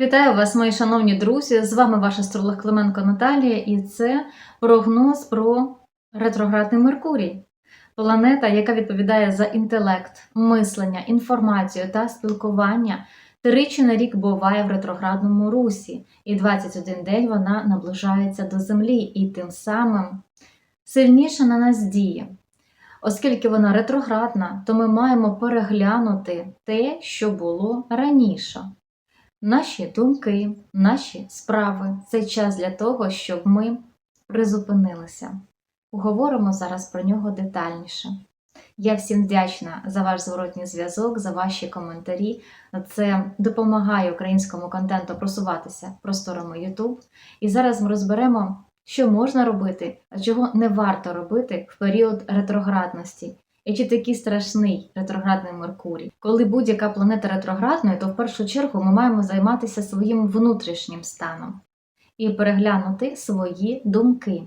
Вітаю вас, мої шановні друзі! З вами ваш астролог Клименко Наталія, і це прогноз про ретроградний Меркурій. Планета, яка відповідає за інтелект, мислення, інформацію та спілкування, тричі на рік буває в ретроградному русі, і 21 день вона наближається до Землі і тим самим сильніше на нас діє. Оскільки вона ретроградна, то ми маємо переглянути те, що було раніше. Наші думки, наші справи це час для того, щоб ми призупинилися. Поговоримо зараз про нього детальніше. Я всім вдячна за ваш зворотній зв'язок, за ваші коментарі. Це допомагає українському контенту просуватися просторами YouTube. І зараз ми розберемо, що можна робити, а чого не варто робити в період ретроградності. І чи такий страшний ретроградний Меркурій? Коли будь-яка планета ретроградною, то в першу чергу ми маємо займатися своїм внутрішнім станом і переглянути свої думки.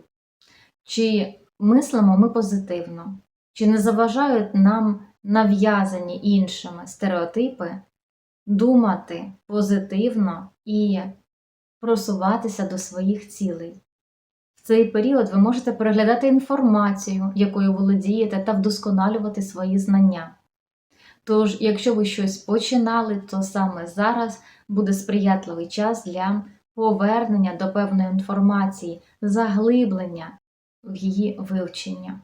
Чи мислимо ми позитивно, чи не заважають нам нав'язані іншими стереотипи думати позитивно і просуватися до своїх цілей? Цей період ви можете переглядати інформацію, якою володієте, та вдосконалювати свої знання. Тож, якщо ви щось починали, то саме зараз буде сприятливий час для повернення до певної інформації, заглиблення в її вивчення.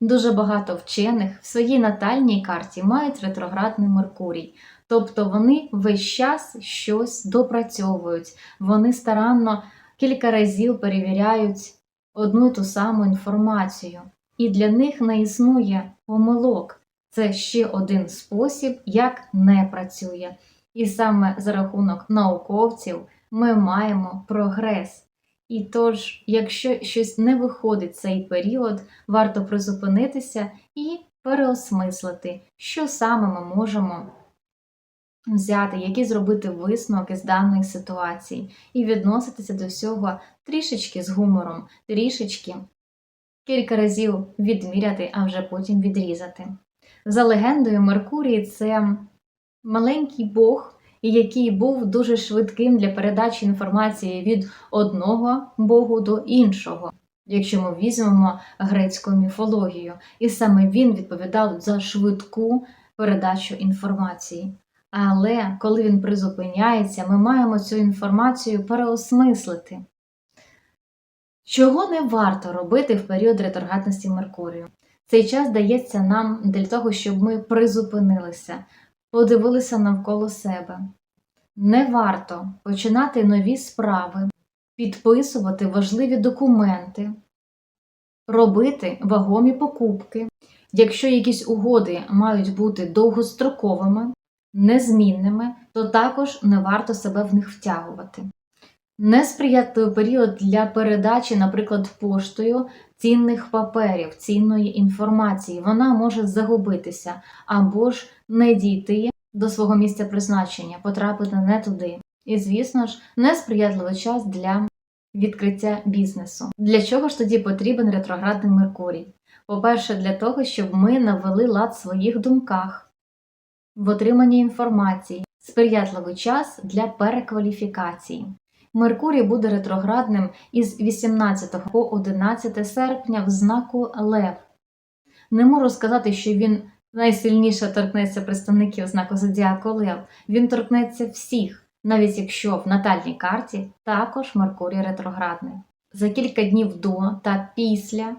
Дуже багато вчених в своїй натальній карті мають ретроградний Меркурій, тобто вони весь час щось допрацьовують, вони старанно кілька разів перевіряють одну і ту саму інформацію, і для них не існує помилок. Це ще один спосіб, як не працює. І саме за рахунок науковців ми маємо прогрес. І тож, якщо щось не виходить цей період, варто призупинитися і переосмислити, що саме ми можемо взяти, які зробити висновки з даної ситуації, і відноситися до всього трішечки з гумором, трішечки кілька разів відміряти, а вже потім відрізати. За легендою, Меркурій це маленький Бог, який був дуже швидким для передачі інформації від одного Богу до іншого. Якщо ми візьмемо грецьку міфологію, і саме він відповідав за швидку передачу інформації. Але коли він призупиняється, ми маємо цю інформацію переосмислити. Чого не варто робити в період ретроградності Меркурію? Цей час дається нам для того, щоб ми призупинилися, подивилися навколо себе. Не варто починати нові справи, підписувати важливі документи, робити вагомі покупки. Якщо якісь угоди мають бути довгостроковими, незмінними, то також не варто себе в них втягувати. Несприятливий період для передачі, наприклад, поштою цінних паперів, цінної інформації. Вона може загубитися або ж не дійти до свого місця призначення, потрапити не туди. І, звісно ж, несприятливий час для відкриття бізнесу. Для чого ж тоді потрібен ретроградний Меркурій? По-перше, для того, щоб ми навели лад в своїх думках, в отриманні інформації, сприятливий час для перекваліфікації. Меркурій буде ретроградним із 18 по 11 серпня в знаку Лев. Не можу сказати, що він найсильніше торкнеться представників знаку Зодіаку Лев. Він торкнеться всіх, навіть якщо в натальній карті також Меркурій ретроградний. За кілька днів до та після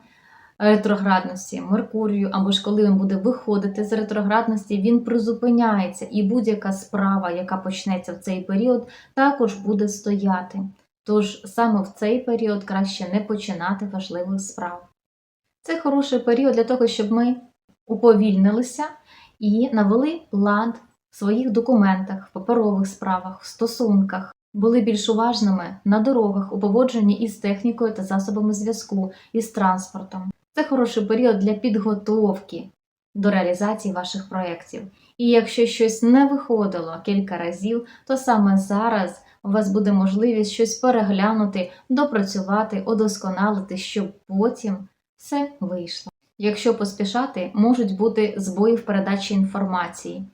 ретроградності Меркурію, або ж коли він буде виходити з ретроградності, він призупиняється, і будь-яка справа, яка почнеться в цей період, також буде стояти. Тож саме в цей період краще не починати важливих справ. Це хороший період для того, щоб ми уповільнилися і навели лад в своїх документах, в паперових справах, в стосунках, були більш уважними на дорогах у поводженні із технікою та засобами зв'язку, із транспортом. Це хороший період для підготовки до реалізації ваших проєктів. І якщо щось не виходило кілька разів, то саме зараз у вас буде можливість щось переглянути, допрацювати, удосконалити, щоб потім все вийшло. Якщо поспішати, можуть бути збої в передачі інформації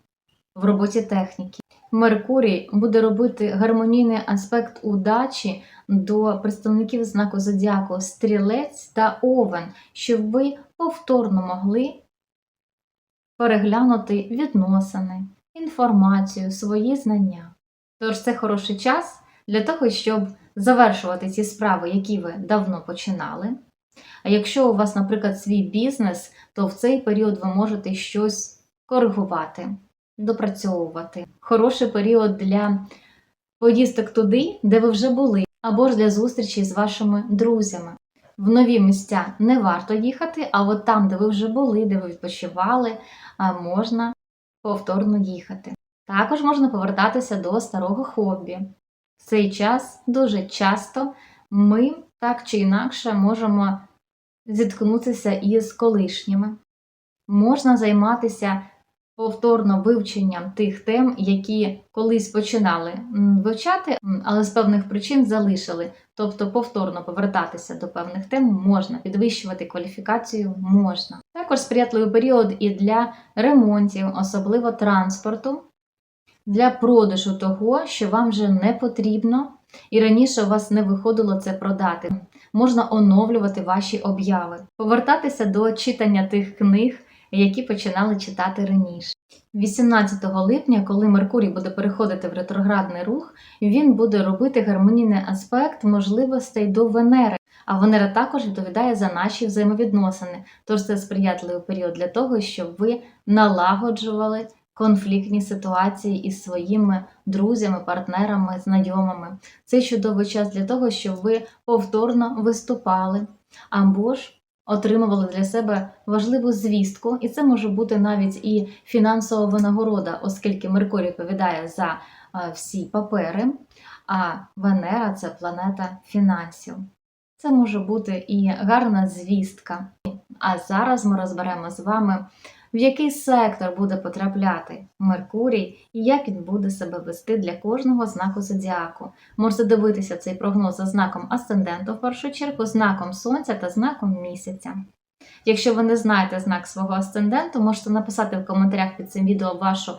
в роботі техніки. Меркурій буде робити гармонійний аспект удачі до представників знаку зодіаку Стрілець та Овен, щоб ви повторно могли переглянути відносини, інформацію, свої знання. Тож це хороший час для того, щоб завершувати ці справи, які ви давно починали. А якщо у вас, наприклад, свій бізнес, то в цей період ви можете щось коригувати, допрацьовувати. Хороший період для поїздок туди, де ви вже були, або ж для зустрічі з вашими друзями. В нові місця не варто їхати, а от там, де ви вже були, де ви відпочивали, можна повторно їхати. Також можна повертатися до старого хобі. В цей час дуже часто ми так чи інакше можемо зіткнутися із колишніми. Можна займатися повторно вивченням тих тем, які колись починали вивчати, але з певних причин залишили. Тобто повторно повертатися до певних тем можна, підвищувати кваліфікацію можна. Також сприятливий період і для ремонтів, особливо транспорту, для продажу того, що вам вже не потрібно, і раніше у вас не виходило це продати. Можна оновлювати ваші обяви, повертатися до читання тих книг, які починали читати раніше. 18 липня, коли Меркурій буде переходити в ретроградний рух, він буде робити гармонійний аспект можливостей до Венери. А Венера також відповідає за наші взаємовідносини. Тож це сприятливий період для того, щоб ви налагоджували конфліктні ситуації із своїми друзями, партнерами, знайомими. Це чудовий час для того, щоб ви повторно виступали або ж отримували для себе важливу звістку, і це може бути навіть і фінансова винагорода, оскільки Меркурій відповідає за е, всі папери, а Венера це планета фінансів. Це може бути і гарна звістка. А зараз ми розберемо з вами, в який сектор буде потрапляти Меркурій і як він буде себе вести для кожного знаку зодіаку. Можете дивитися цей прогноз за знаком асценденту в першу чергу, знаком сонця та знаком місяця. Якщо ви не знаєте знак свого асценденту, можете написати в коментарях під цим відео вашу е,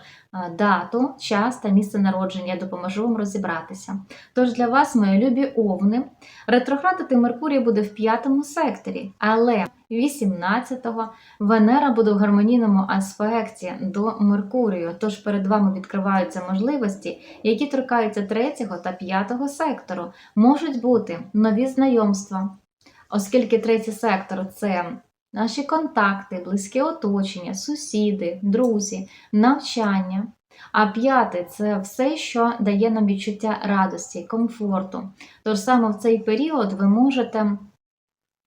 дату, час та місце народження. Я допоможу вам розібратися. Тож для вас, мої любі овни, ретроградити Меркурій буде в п'ятому секторі, але 18-го Венера буде в гармонійному аспекті до Меркурію. Тож перед вами відкриваються можливості, які торкаються третього та п'ятого сектору. Можуть бути нові знайомства, оскільки третій сектор це наші контакти, близьке оточення, сусіди, друзі, навчання. А п'яте це все, що дає нам відчуття радості, комфорту. Тож саме в цей період ви можете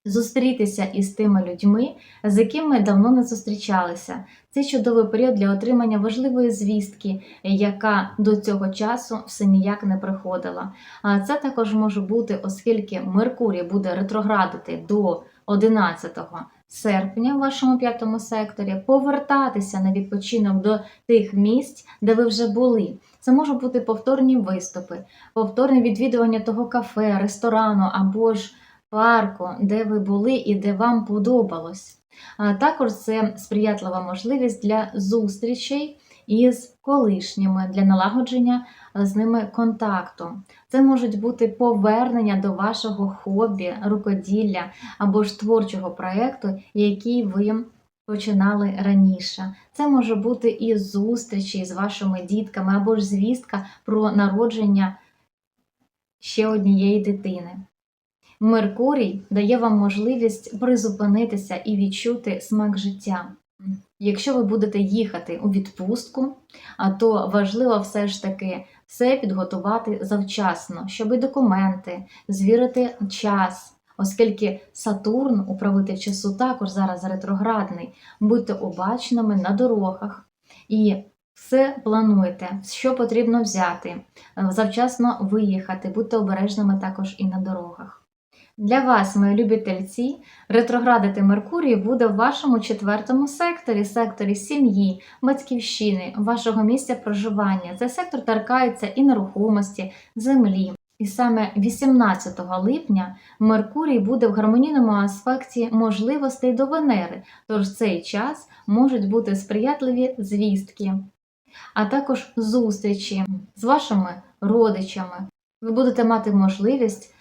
зустрітися із тими людьми, з якими давно не зустрічалися. Це чудовий період для отримання важливої звістки, яка до цього часу все ніяк не приходила. А це також може бути, оскільки Меркурій буде ретроградити до 11 серпня в вашому п'ятому секторі, повертатися на відпочинок до тих місць, де ви вже були. Це можуть бути повторні виступи, повторне відвідування того кафе, ресторану або ж парку, де ви були і де вам подобалось. А також це сприятлива можливість для зустрічей із колишніми, для налагодження з ними контакту. Це можуть бути повернення до вашого хобі, рукоділля або ж творчого проєкту, який ви починали раніше. Це може бути і зустрічі з вашими дітками, або ж звістка про народження ще однієї дитини. Меркурій дає вам можливість призупинитися і відчути смак життя. Якщо ви будете їхати у відпустку, а то важливо все ж таки все підготувати завчасно, щоб і документи, звірити час, оскільки Сатурн, управитель часу, також зараз ретроградний, будьте обачними на дорогах і все плануйте, що потрібно взяти, завчасно виїхати, будьте обережними також і на дорогах. Для вас, мої любі тельці, ретроградити Меркурій буде в вашому четвертому секторі, секторі сім'ї, батьківщини, вашого місця проживання. Цей сектор торкається і нерухомості, землі. І саме 18 липня Меркурій буде в гармонійному аспекті можливостей до Венери, тож в цей час можуть бути сприятливі звістки. а також зустрічі з вашими родичами. Ви будете мати можливість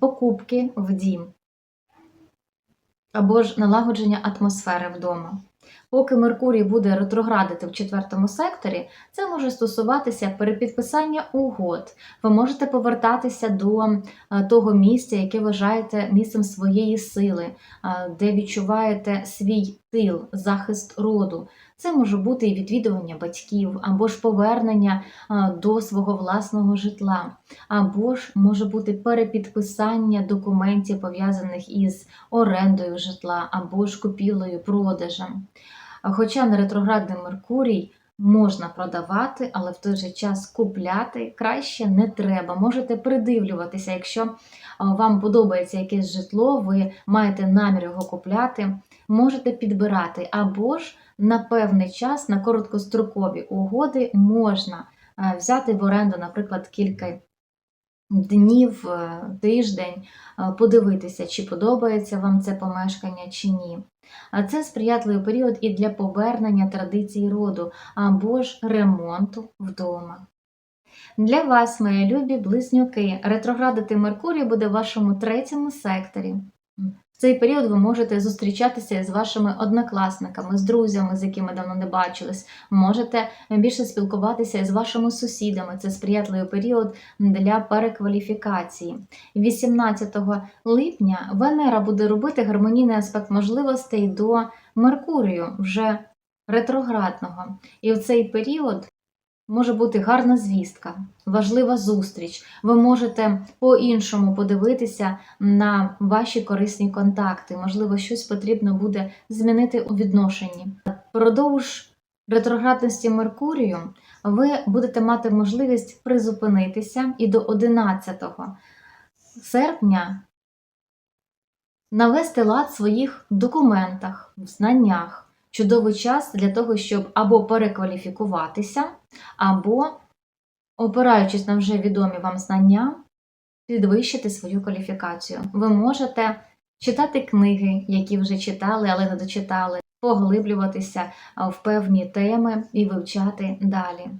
покупки в дім або ж налагодження атмосфери вдома. Поки Меркурій буде ретроградити в четвертому секторі, це може стосуватися перепідписання угод. Ви можете повертатися до е, того місця, яке вважаєте місцем своєї сили, е, де відчуваєте свій тил, захист роду. Це може бути і відвідування батьків, або ж повернення е, до свого власного житла, або ж може бути перепідписання документів, пов'язаних із орендою житла, або ж купівлею, продажем. Хоча на ретроградний Меркурій можна продавати, але в той же час купляти краще не треба. Можете придивлюватися, якщо вам подобається якесь житло, ви маєте намір його купляти, можете підбирати, або ж на певний час, на короткострокові угоди можна е, взяти в оренду, наприклад, кілька днів, е, тиждень, е, подивитися, чи подобається вам це помешкання чи ні. А це сприятливий період і для повернення традицій роду або ж ремонту вдома. Для вас, мої любі близнюки, ретроградити Меркурій буде в вашому третьому секторі. В цей період ви можете зустрічатися з вашими однокласниками, з друзями, з якими давно не бачились. Можете більше спілкуватися з вашими сусідами. Це сприятливий період для перекваліфікації. 18 липня Венера буде робити гармонійний аспект можливостей до Меркурію, вже ретроградного. І в цей період може бути гарна звістка, важлива зустріч. Ви можете по-іншому подивитися на ваші корисні контакти. Можливо, щось потрібно буде змінити у відношенні. Продовж ретроградності Меркурію ви будете мати можливість призупинитися і до 11 серпня навести лад в своїх документах, в знаннях. Чудовий час для того, щоб або перекваліфікуватися, або, опираючись на вже відомі вам знання, підвищити свою кваліфікацію. Ви можете читати книги, які вже читали, але не дочитали, поглиблюватися в певні теми і вивчати далі.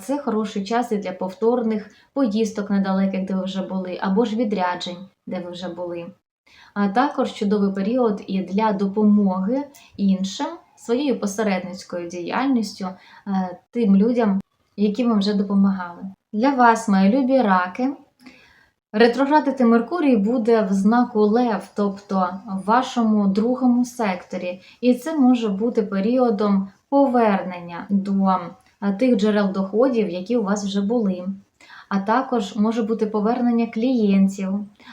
Це хороший час і для повторних поїздок недалеких, де ви вже були, або ж відряджень, де ви вже були. А також чудовий період і для допомоги іншим своєю посередницькою діяльністю е, тим людям, яким ви вже допомагали. Для вас, мої любі раки, ретроградити Меркурій буде в знаку Лев, тобто в вашому другому секторі, і це може бути періодом повернення до е, тих джерел доходів, які у вас вже були. А також може бути повернення клієнтів,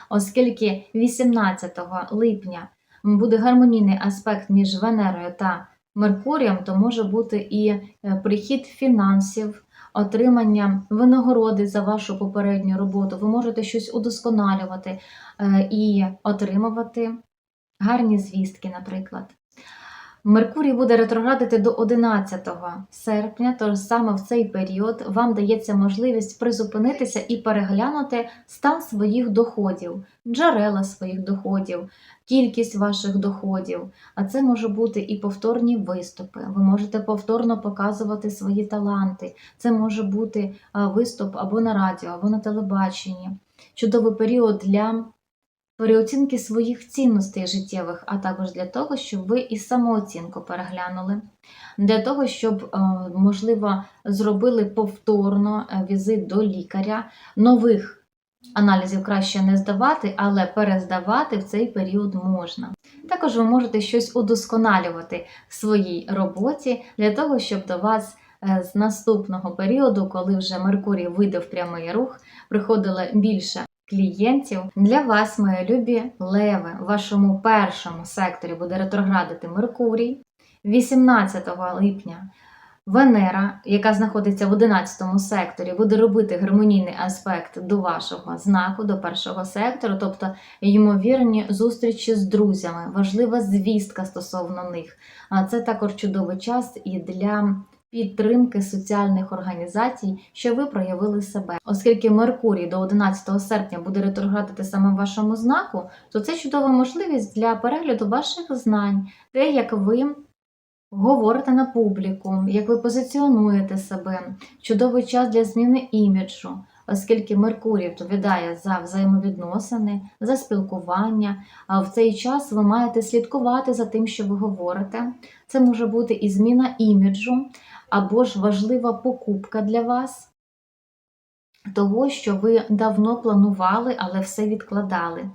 оскільки 18 липня буде гармонійний аспект між Венерою та Меркурієм, то може бути і е, прихід фінансів, отримання винагороди за вашу попередню роботу. Ви можете щось удосконалювати е, і отримувати гарні звістки, наприклад. Меркурій буде ретроградити до 11 серпня, тож саме в цей період вам дається можливість призупинитися і переглянути стан своїх доходів, джерела своїх доходів, кількість ваших доходів. А це може бути і повторні виступи. Ви можете повторно показувати свої таланти. Це може бути виступ або на радіо, або на телебаченні. Чудовий період для переоцінки своїх цінностей життєвих, а також для того, щоб ви і самооцінку переглянули, для того, щоб, е, можливо, зробили повторно е, візит до лікаря. Нових аналізів краще не здавати, але перездавати в цей період можна. Також ви можете щось удосконалювати в своїй роботі для того, щоб до вас. е, З наступного періоду, коли вже Меркурій вийде в прямий рух, приходило більше клієнтів. Для вас, мої любі леви, в вашому першому секторі буде ретроградити Меркурій 18 липня. Венера, яка знаходиться в 11 секторі, буде робити гармонійний аспект до вашого знаку, до першого сектору, тобто ймовірні зустрічі з друзями, важлива звістка стосовно них. А це також чудовий час і для підтримки соціальних організацій, що ви проявили себе. Оскільки Меркурій до 11 серпня буде ретроградити саме вашому знаку, то це чудова можливість для перегляду ваших знань, те, як ви говорите на публіку, як ви позиціонуєте себе, чудовий час для зміни іміджу, оскільки Меркурій відповідає за взаємовідносини, за спілкування. А в цей час ви маєте слідкувати за тим, що ви говорите. Це може бути і зміна іміджу, або ж важлива покупка для вас. Того, що ви давно планували, але все відкладали.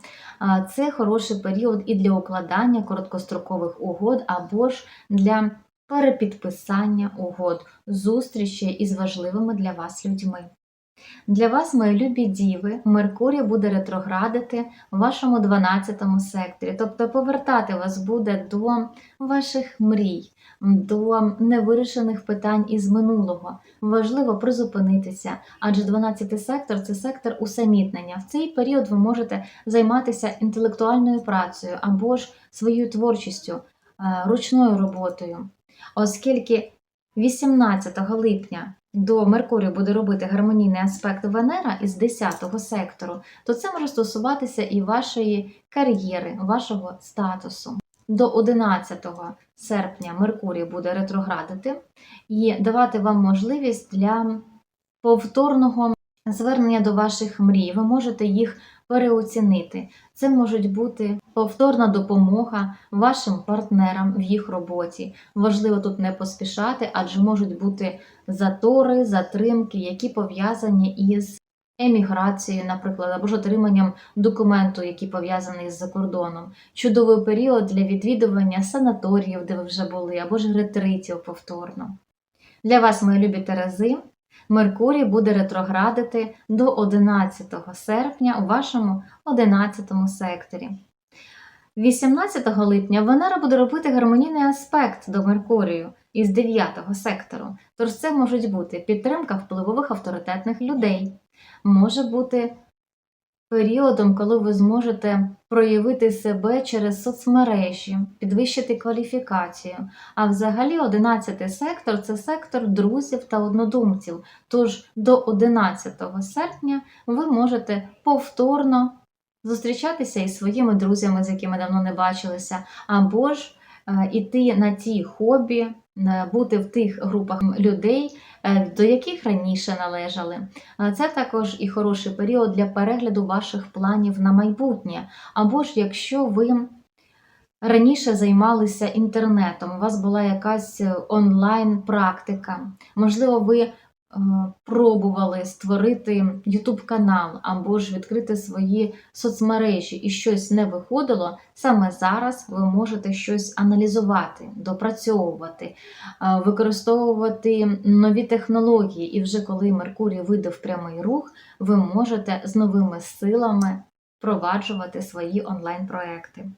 Це хороший період і для укладання короткострокових угод, або ж для перепідписання угод, зустрічі із важливими для вас людьми. Для вас, мої любі діви, Меркурій буде ретроградити в вашому 12 секторі, тобто повертати вас буде до ваших мрій, до невирішених питань із минулого. Важливо призупинитися, адже 12 сектор це сектор усамітнення. В цей період ви можете займатися інтелектуальною працею або ж своєю творчістю, е, ручною роботою, оскільки 18 липня до Меркурію буде робити гармонійний аспект Венера із 10 сектору, то це може стосуватися і вашої кар'єри, вашого статусу. До 11 серпня Меркурій буде ретроградити і давати вам можливість для повторного звернення до ваших мрій. Ви можете їх переоцінити. Це можуть бути повторна допомога вашим партнерам в їх роботі. Важливо тут не поспішати, адже можуть бути затори, затримки, які пов'язані із еміграцією, наприклад, або ж отриманням документу, який пов'язаний з закордоном. Чудовий період для відвідування санаторіїв, де ви вже були, або ж ретритів повторно. Для вас, мої любі Терези, Меркурій буде ретроградити до 11 серпня у вашому 11 секторі. 18 липня Венера буде робити гармонійний аспект до Меркурію із 9 сектору. Тож це можуть бути підтримка впливових авторитетних людей, може бути періодом, коли ви зможете проявити себе через соцмережі, підвищити кваліфікацію. А взагалі 11 сектор це сектор друзів та однодумців. Тож до 11 серпня ви можете повторно зустрічатися із своїми друзями, з якими давно не бачилися, або ж е, іти на ті хобі, бути в тих групах людей, е, до яких раніше належали. Е, Це також і хороший період для перегляду ваших планів на майбутнє. Або ж якщо ви раніше займалися інтернетом, у вас була якась е, онлайн-практика, можливо, ви е, пробували створити YouTube канал або ж відкрити свої соцмережі і щось не виходило, саме зараз ви можете щось аналізувати, допрацьовувати, е, використовувати нові технології. І вже коли Меркурій вийде в прямий рух, ви можете з новими силами впроваджувати свої онлайн-проекти.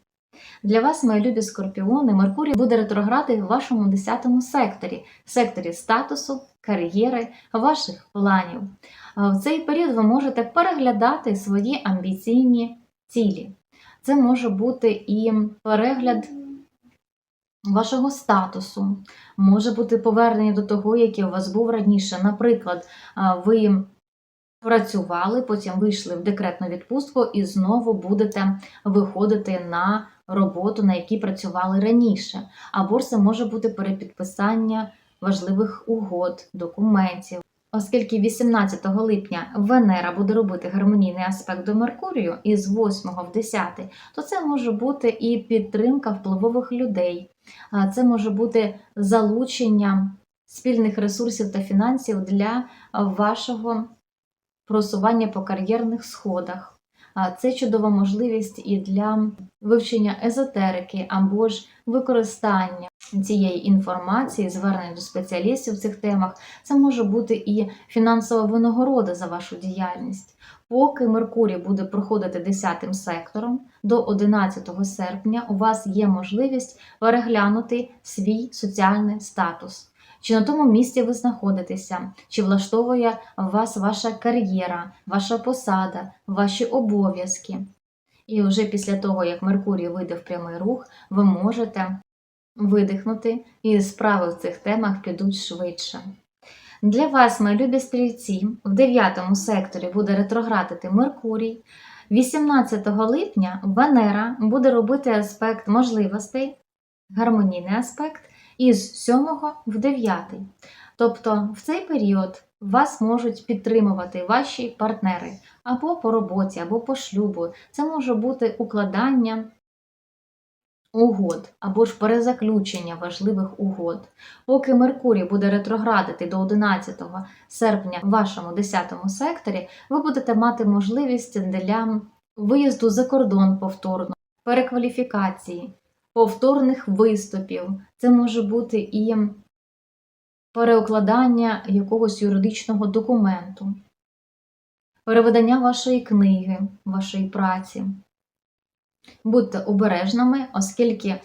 Для вас, мої любі скорпіони, Меркурій буде ретрограти в вашому 10 секторі, секторі статусу, кар'єри, ваших планів. В цей період ви можете переглядати свої амбіційні цілі. Це може бути і перегляд вашого статусу, може бути повернення до того, який у вас був раніше. Наприклад, ви працювали, потім вийшли в декретну відпустку і знову будете виходити на роботу, на якій працювали раніше. Або ж це може бути перепідписання важливих угод, документів. Оскільки 18 липня Венера буде робити гармонійний аспект до Меркурію із 8 в 10, то це може бути і підтримка впливових людей, це може бути залучення спільних ресурсів та фінансів для вашого просування по кар'єрних сходах. Це чудова можливість і для вивчення езотерики або ж використання цієї інформації, звернення до спеціалістів в цих темах. Це може бути і фінансова винагорода за вашу діяльність. Поки Меркурій буде проходити 10 сектором до 11 серпня, у вас є можливість переглянути свій соціальний статус. Чи на тому місці ви знаходитеся, чи влаштовує вас ваша кар'єра, ваша посада, ваші обов'язки. І вже після того, як Меркурій вийде в прямий рух, ви можете видихнути, і справи в цих темах підуть швидше. Для вас, мої любі стрільці, в 9 секторі буде ретроградити Меркурій. 18 липня Венера буде робити аспект можливостей, гармонійний аспект із 7 в 9. Тобто в цей період вас можуть підтримувати ваші партнери або по роботі, або по шлюбу. Це може бути укладання угод або ж перезаключення важливих угод. Поки Меркурій буде ретроградити до 11 серпня в вашому 10 секторі, ви будете мати можливість для виїзду за кордон повторно, перекваліфікації, повторних виступів. Це може бути і переукладання якогось юридичного документу, переведення вашої книги, вашої праці. Будьте обережними, оскільки, е,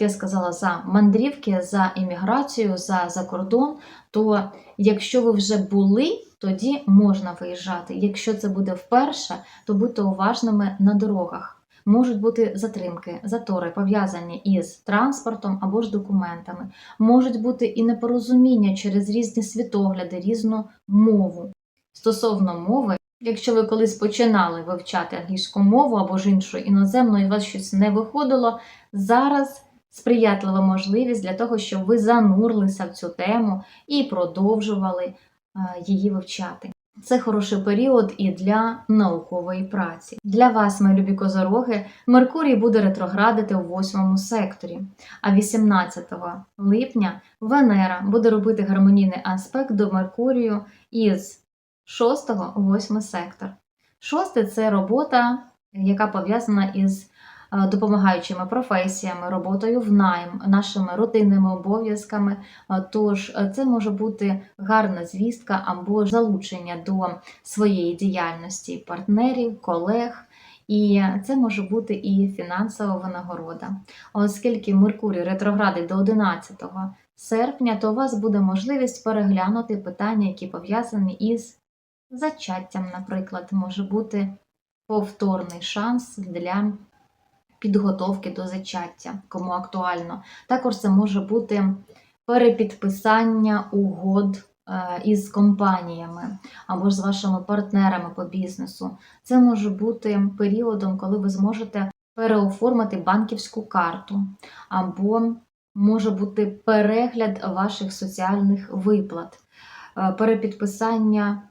я сказала, за мандрівки, за імміграцію, за, за кордон, то якщо ви вже були, тоді можна виїжджати. Якщо це буде вперше, то будьте уважними на дорогах. Можуть бути затримки, затори пов'язані із транспортом або ж документами. Можуть бути і непорозуміння через різні світогляди, різну мову. Стосовно мови, якщо ви колись починали вивчати англійську мову або ж іншу іноземну, і у вас щось не виходило, зараз сприятлива можливість для того, щоб ви занурилися в цю тему і продовжували е, її вивчати. Це хороший період і для наукової праці. Для вас, мої любі козороги, Меркурій буде ретроградити у восьмому секторі, а 18 липня Венера буде робити гармонійний аспект до Меркурію із 6 у 8 сектор. Шостий це робота, яка пов'язана із допомагаючими професіями, роботою в найм, нашими рутинними обов'язками. Е, Тож е, це може бути гарна звістка або залучення до своєї діяльності партнерів, колег. І це може бути і фінансова винагорода. Оскільки Меркурій ретроградить до 11 серпня, то у вас буде можливість переглянути питання, які пов'язані із зачаттям, наприклад, може бути повторний шанс для підготовки до зачаття, кому актуально. Також це може бути перепідписання угод е, із компаніями або ж з вашими партнерами по бізнесу. Це може бути періодом, коли ви зможете переоформити банківську карту, або може бути перегляд ваших соціальних виплат, е, перепідписання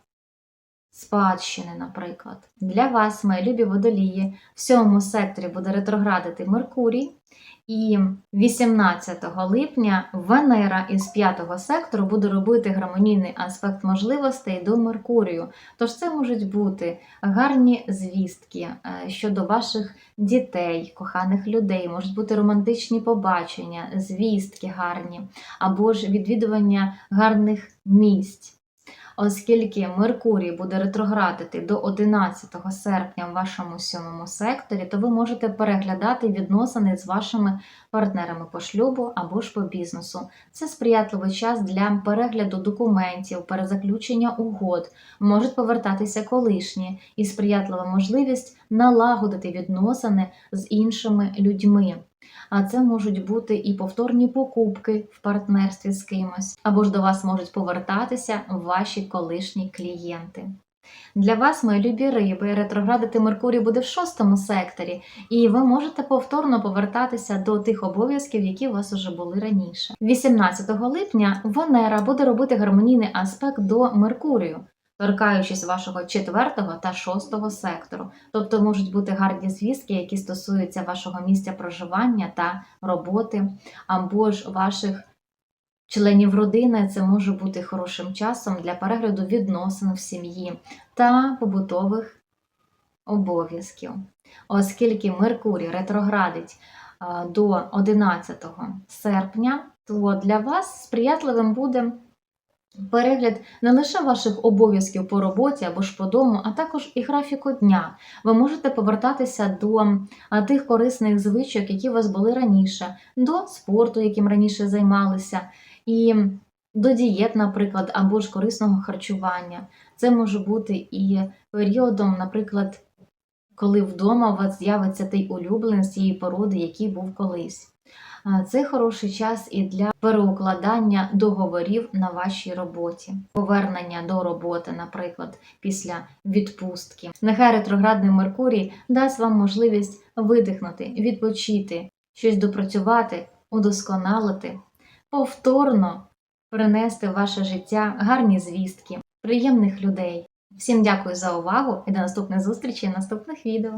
спадщини, наприклад. Для вас, мої любі водолії, в сьомому секторі буде ретроградити Меркурій, і 18 липня Венера із 5 сектору буде робити гармонійний аспект можливостей до Меркурію. Тож це можуть бути гарні звістки е, щодо ваших дітей, коханих людей, можуть бути романтичні побачення, звістки гарні, або ж відвідування гарних місць. Оскільки Меркурій буде ретроградити до 11 серпня в вашому сьомому секторі, то ви можете переглядати відносини з вашими партнерами по шлюбу або ж по бізнесу. Це сприятливий час для перегляду документів, перезаключення угод, можуть повертатися колишні і сприятлива можливість налагодити відносини з іншими людьми. А це можуть бути і повторні покупки в партнерстві з кимось, або ж до вас можуть повертатися ваші колишні клієнти. Для вас, мої любі риби, ретроградити Меркурій буде в шостому секторі, і ви можете повторно повертатися до тих обов'язків, які у вас вже були раніше. 18 липня Венера буде робити гармонійний аспект до Меркурію, торкаючись вашого четвертого та шостого сектору. Тобто можуть бути гарні звістки, які стосуються вашого місця проживання та роботи, або ж ваших членів родини. Це може бути хорошим часом для перегляду відносин в сім'ї та побутових обов'язків. Оскільки Меркурій ретроградить до 11 серпня, то для вас сприятливим буде перегляд не лише ваших обов'язків по роботі або ж по дому, а також і графіку дня. Ви можете повертатися до тих корисних звичок, які у вас були раніше, до спорту, яким раніше займалися, і до дієт, наприклад, або ж корисного харчування. Це може бути і періодом, наприклад, коли вдома у вас з'явиться той улюбленець цієї породи, який був колись. А, Це хороший час і для переукладання договорів на вашій роботі, повернення до роботи, наприклад, після відпустки. Нехай ретроградний Меркурій дасть вам можливість видихнути, відпочити, щось допрацювати, удосконалити повторно принести в ваше життя гарні звістки, приємних людей. Всім дякую за увагу і до наступних зустрічей наступних відео.